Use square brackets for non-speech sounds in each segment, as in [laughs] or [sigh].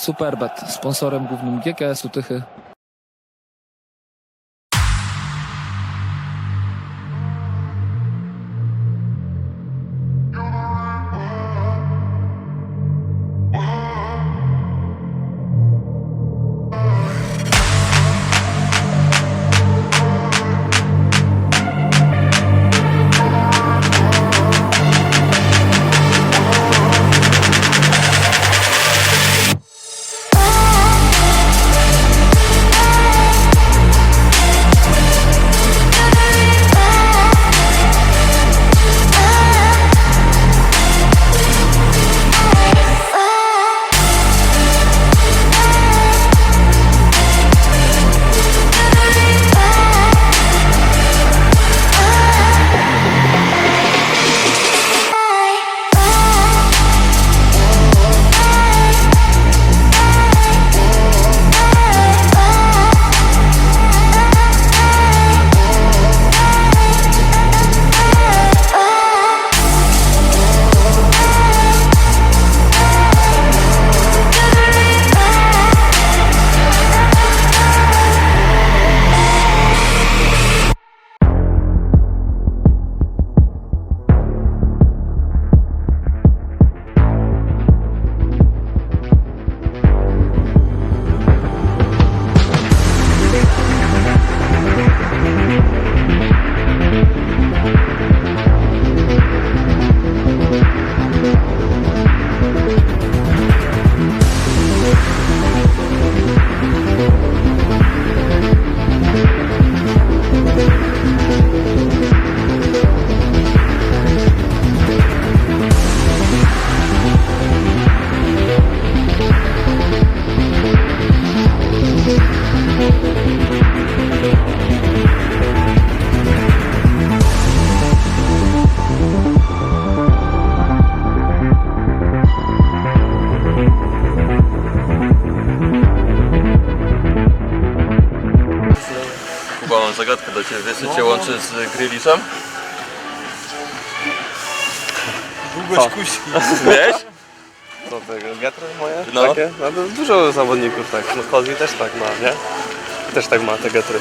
Superbet, sponsorem głównym GKS-u Tychy. Do Ciebie. Wiesz, co Cię łączy z Gryliszem? Długość kuśki. Wiesz? Co tego? Wiatry moje? No. Takie? No to dużo zawodników tak. No Kozli też tak ma, nie? Też tak ma te getry.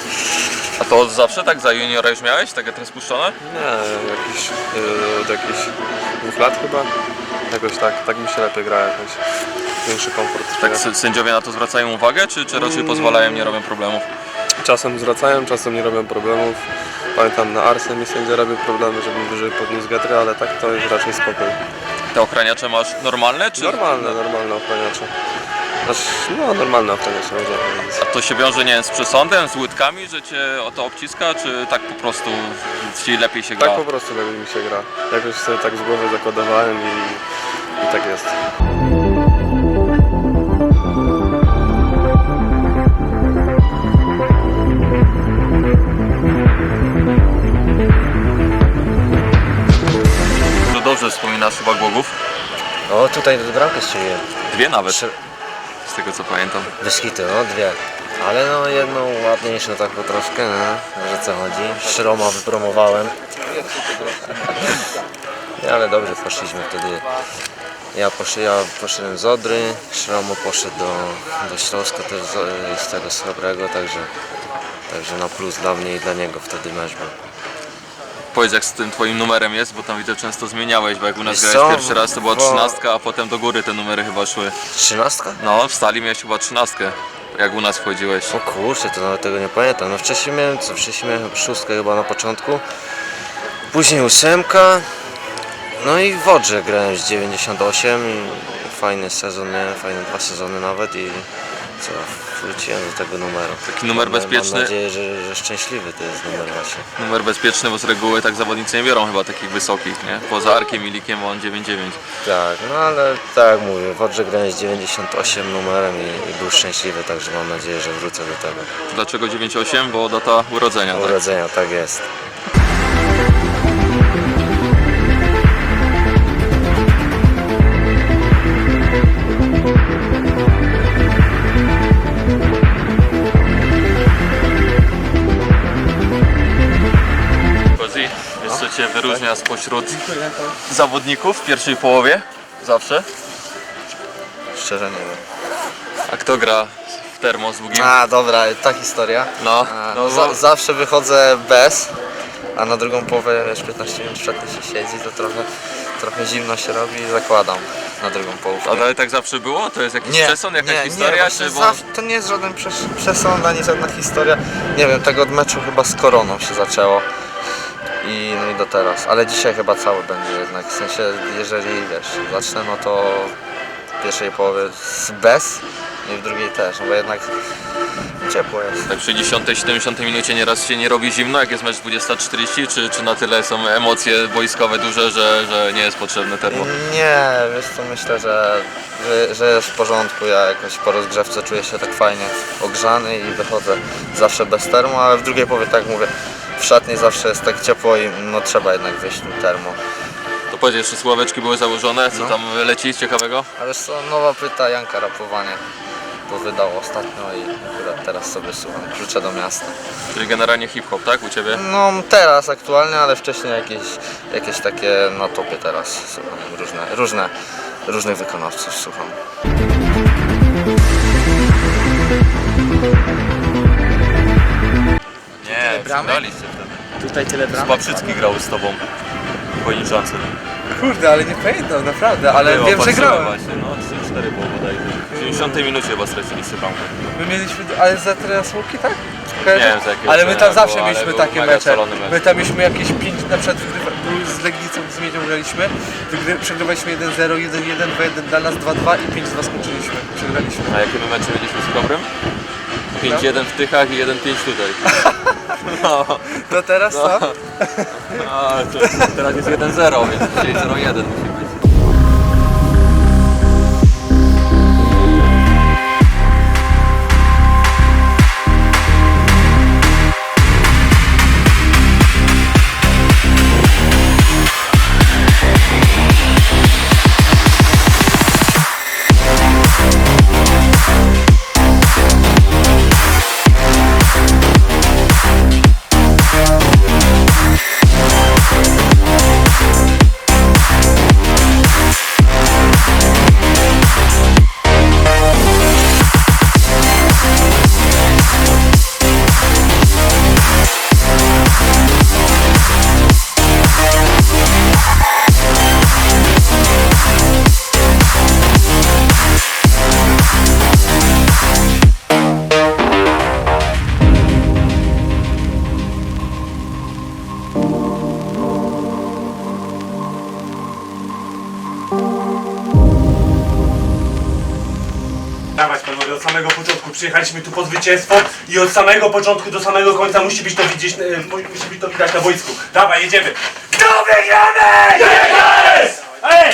A to od zawsze tak za juniora już miałeś? Te spuszczone? Nie, jakiś, yy, od jakichś dwóch lat chyba. Jakoś tak, tak mi się lepiej gra jakoś. Większy komfort. Tak sędziowie na to zwracają uwagę, czy, czy raczej pozwalają, nie robią problemów? Czasem zwracają, czasem nie robią problemów. Pamiętam na Arsy mi sędzia robił problemy, żebym wyżej podniósł getry, ale tak to już raczej spokój. Te ochraniacze masz normalne, czy... Normalne, normalne ochraniacze. Znaczy, no normalne ochraniacze można powiedzieć. A to się wiąże, nie wiem, z przesądem, z łydkami, że Cię o to obciska, czy tak po prostu Ci lepiej się gra? Tak po prostu lepiej mi się gra. Jakoś sobie tak z głowy zakodowałem i, i tak jest. Dobrze wspominasz chyba Głogów? O, tutaj bramkę strzeliłem. Dwie nawet, Trzy. z tego co pamiętam. Hitu, no dwie. Ale no jedną ładniejszą taką troszkę, no, że co chodzi. Szroma wypromowałem. [laughs] Ale dobrze poszliśmy wtedy. Ja, posz, ja poszedłem z Odry, Szromo poszedł do, do Śląska też z, z tego srebrego, także, także na plus dla mnie i dla niego wtedy mecz był. Powiedz jak z tym twoim numerem jest, bo tam widzę często zmieniałeś, bo jak u nas Wiesz grałeś co, pierwszy raz to była bo- trzynastka, a potem do góry te numery chyba szły. Trzynastka? No, w stali miałeś chyba trzynastkę, jak u nas wchodziłeś. O kurczę, to nawet tego nie pamiętam. No wcześniej miałem, co wcześniej miałem szóstkę chyba na początku. Później ósemka. No i w Wodrze grałem z 98 i fajny sezon miałem, fajne dwa sezony nawet i co, wróciłem do tego numeru. Taki numer bezpieczny. Mam nadzieję, że, że szczęśliwy to jest numer właśnie. Numer bezpieczny, bo z reguły tak zawodnicy nie biorą chyba takich wysokich, nie? Poza Arkiem i Likiem on 9-9. Tak, no ale tak mówię, w Wodrze grałem z 98 numerem i, i był szczęśliwy, także mam nadzieję, że wrócę do tego. Dlaczego 9-8? Bo data urodzenia, tak? Urodzenia, tak jest. Wyróżnia spośród zawodników w pierwszej połowie? Zawsze? Szczerze nie wiem. A kto gra w termo z? A, dobra, ta historia. No, A, no za, bo- zawsze wychodzę bez, a na drugą połowę, wiesz, 15 minut przedtem się siedzi, to trochę, trochę zimno się robi i zakładam na drugą połówkę. Ale tak zawsze było? To jest jakiś przesąd, jakaś nie, historia? właśnie czy bo... to nie jest żaden przes- przesąd, ani żadna historia. Nie wiem, tego od meczu chyba z Koroną się zaczęło. Do teraz, ale dzisiaj chyba cały będzie jednak, w sensie jeżeli wiesz, zacznę no to w pierwszej połowie z bez i w drugiej też, no bo jednak ciepło jest. Tak przy 10-70 minucie nieraz się nie robi zimno, jak jest mecz 20.40, czy, czy na tyle są emocje wojskowe duże, że, że nie jest potrzebne termo? Nie, wiesz co, myślę, że, że, że jest w porządku. Ja jakoś po rozgrzewce czuję się tak fajnie ogrzany i wychodzę zawsze bez termo, ale w drugiej połowie, tak jak mówię, w szatni zawsze jest tak ciepło i no trzeba jednak wyjść tym termo. To powiedz, jeszcze sławeczki były założone, co No. tam leci z ciekawego? A wiesz co, nowa płyta Janka Rapowanie, bo wydał ostatnio i akurat teraz sobie słucham, klucze do miasta. Czyli generalnie hip-hop, tak, u Ciebie? No teraz aktualnie, ale wcześniej jakieś, jakieś takie na topie teraz słucham, różne, różne, różnych wykonawców słucham. Bramek? graliście wtedy. Tutaj tyle bramek. Słabrzycki grał z Tobą, pojniczący. Kurde, ale nie pamiętam, naprawdę, ale Było, wiem, że patrzyłem grałem. Właśnie, no 3-4 było bodajże. W 90 minucie chyba straciliście bramkę. My mieliśmy, ale za teraz łuki, tak? Nie wiem, za jakiego ale my tam trenera zawsze było, ale mieliśmy był takie mega mecze. szalony mecz. My tam mieliśmy jakieś 5, na przykład wygrywa, był z Legnicą, z Miedzią graliśmy, wygry, przegrywaliśmy 1-0, 1-1, 2-1 dla nas, 2-2 i 5-2 skończyliśmy, przegraliśmy. A jakie my mecze mieliśmy z Kobrem? 5-1 w Tychach i 1-5 tutaj. [laughs] No, To teraz No. co? a, to, teraz jest 1-0, więc dzisiaj 0-1 musi być. Przyjechaliśmy tu po zwycięstwo i od samego początku do samego końca musi być to widzieć, e, mu- musi być to widać na boisku. Dawaj, jedziemy! Kto wygramy? Ej!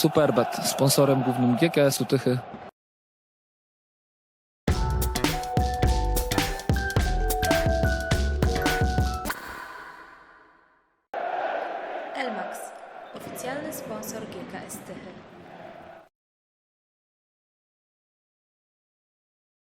Superbet, sponsorem głównym GKS-u Tychy.